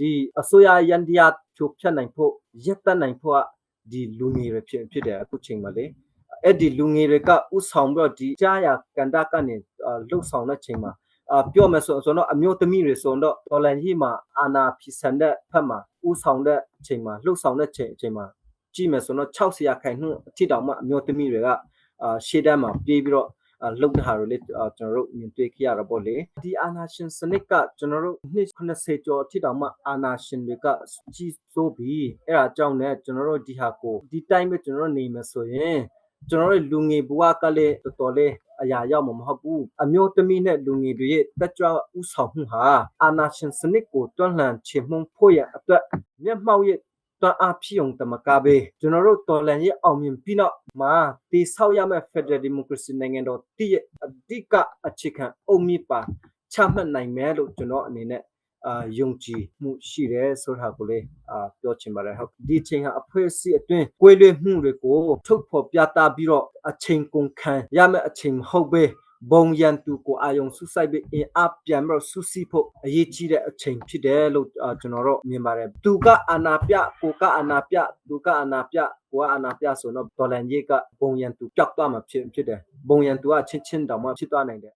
ဒီအစိုးရရန်တရားဖြိုဖျက်နိုင်ဖို့ရပ်တန့်နိုင်ဖို့ကဒီလူငယ်တွေဖြစ်ဖြစ်တယ်အခုချိန်မှာလေအဲ့ဒီလူငယ်တွေကဥဆောင်ပြီးတော့ဒီကြားရကန်တာကနေအာလှုပ်ဆောင်တဲ့ချိန်မှာအာပြောမယ်ဆိုဆိုတော့အမျိုးသမီးတွေဆိုတော့တော်လန်ကြီးမှာအာနာဖီဆန်တဲ့ဖက်မှာဥဆောင်တဲ့အချိန်မှာလှုပ်ဆောင်တဲ့ချိန်အချိန်မှာကြည့်မယ်ဆိုတော့60ရာခိုင်နှုန်းအထိတောင်မှအမျိုးသမီးတွေကအာရှေ့တန်းမှာပြေးပြီးတော့အာ လှုပ်တဲ့ဟာတွေလေအာကျွန်တော်တို့မြင်တွေ့ခဲ့ရတာပေါ့လေဒီအာနာရှင်စနစ်ကကျွန်တော်တို့နှစ်80ကျော်အထိတောင်မှအာနာရှင်တွေကကြီးစိုးပြီးအဲ့ဒါကြောင့်လည်းကျွန်တော်တို့ဒီဟာကိုဒီတိုင်းပဲကျွန်တော်တို့နေမယ်ဆိုရင်ကျွန်တော်တို့လူငယ်ဘဝကလည်းတော်တော်လေးအရာရောက်မှာမဟုတ်ဘူးအမျိုးသမီးနဲ့လူငယ်တွေရဲ့တက်ကြွဥဆောင်မှုဟာအာနာရှင်စနစ်ကိုတွန်းလှန်ချေမှုန်းဖို့ရအတွက်မျက်မှောက်ရဲ့ တွန်းအားဖြစ်ုံတမကပဲကျွန်တော်တို့တော်လှန်ရေးအောင်မြင်ပြီးနောက်မှာတိဆောက်ရမယ့် Federal Democracy နိုင်ငံတော်တည်ရဲ့အဓိကအခြေခံအုံမြစ်ပါချမှတ်နိုင်မယ်လို့ကျွန်တော်အနေနဲ့အာယုံကြည်မှုရှိတယ်ဆိုတာကိုလေအာပြောချင်ပါတယ်ဟုတ်ဒီချိန်ဟာအဖွဲ့အစည်းအတွင်းကွဲလွဲမှုတွေကိုထုတ်ဖော်ပြသပြီးတော့အချိန်ကုန်ခံရမယ့်အချိန်မဟုတ်ပဲ ဘုံရန်သူကိုအာယုံဆုဆိုင်ပြီးအင်အားပြန်ပြီးတော့ဆုစီဖို့အရေးကြီးတဲ့အချိန်ဖြစ်တယ်လို့အာကျွန်တော်တို့မြင်ပါတယ်သူကအာနာပြကိုကအာနာပြသူကအာနာပြကိုကအာနာပြဆိုတော့ဒေါ်လန်ကြီးကဘုံရန်သူပျောက်သွားမှာဖြစ်ဖြစ်တယ်ဘုံရန်သူကချင်းချင်းတောင်မှဖြစ်သွားနိုင်တယ်